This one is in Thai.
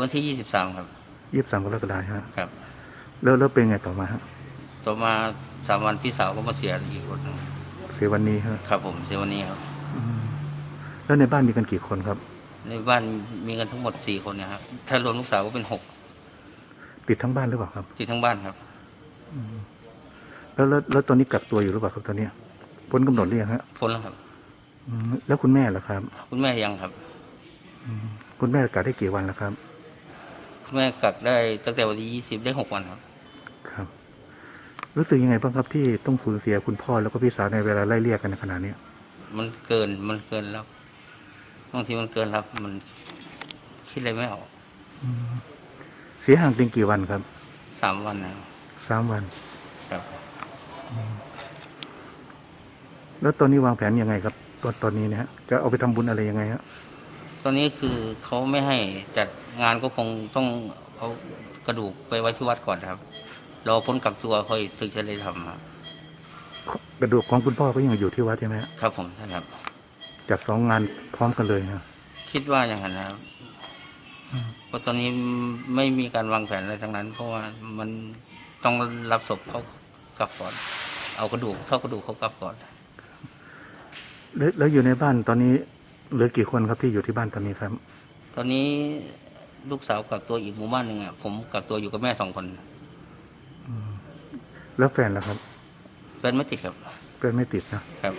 วะวันที่23ครับยี่สิบสามกรกฎาคมฮะครับ แล้วแล้วเป็นไงต่อมาฮะต่อมาสามวันพี่สาวก็มาเสียอีกคนหนึ่งเสียวันนี้ฮะครับ ผมเสียวันนี้ครับอืมแล้วในบ้านมีกันกี่คนครับ ในบ้านมีกันทั้งหมด4คนเนะครับถ้ารวมลูกสาวก็เป็นติดทั้งบ้านหรือเปล่าครับ6ที่ทั้งบ้านครับแล้วแล้วแล้วตอนนี้กักตัวอยู่หรือเปล่าครับตอนเนี้ยพ้นกำหนดหรือยังฮะพ้นแล้วครับอืมแล้วคุณแม่ล่ะครับ คุณแม่ยังครับ คุณแม่กักได้กี่วันแล้วครับ คุณแม่กักได้ตั้งแต่วันที่20ได้6วันครับ ครับ รู้สึกยังไงบ้างครับที่ต้องสูญเสียคุณพ่อแล้วก็พี่สาวในเวลาไล่เรียกกันในขณะเนี้ยมันเกินมันเกินแล้วบางทีมันเกินแล้วมันคิดอะไรไม่ออกเสียห่างเป็นกี่วันครับสามวันนะครับสามวัน ครับ แล้วตอนนี้วางแผนยังไงครับตอนตอนนี้เนะฮะจะเอาไปทำบุญอะไรยังไงฮะ ตอนนี้คือเขาไม่ให้จัดงานก็คงต้องเอากระดูกไปไว้ที่วัดก่อนครับ รอพ้นกักตัวค่อยถึงจะได้ทำครับกระดูกของคุณพ่อก็ยังอยู่ที่วัดใช่ไหมฮะครับผมใช่ครับจัดสองงานพร้อมกันเลยฮะคิดว่าอย่างนั้นนะครับเพราะตอนนี้ไม่มีการวางแผนอะไรทั้งนั้น เพราะว่ามันต้องรับศพเขากลับก่อน เอากระดูกเท่ากระดูกเขากลับก่อนแล้วแล้วอยู่ในบ้านตอนนี้ เหลือกี่คนครับที่อยู่ที่บ้านตอนนี้ครับ ตอนนี้ลูกสาวกักตัวอีกหมู่บ้านหนึ่งอะผมกักตัวอยู่กับแม่สองคน แล้วแฟนล่ะครับ แฟนไม่ติดครับแฟนไม่ติดนะครับ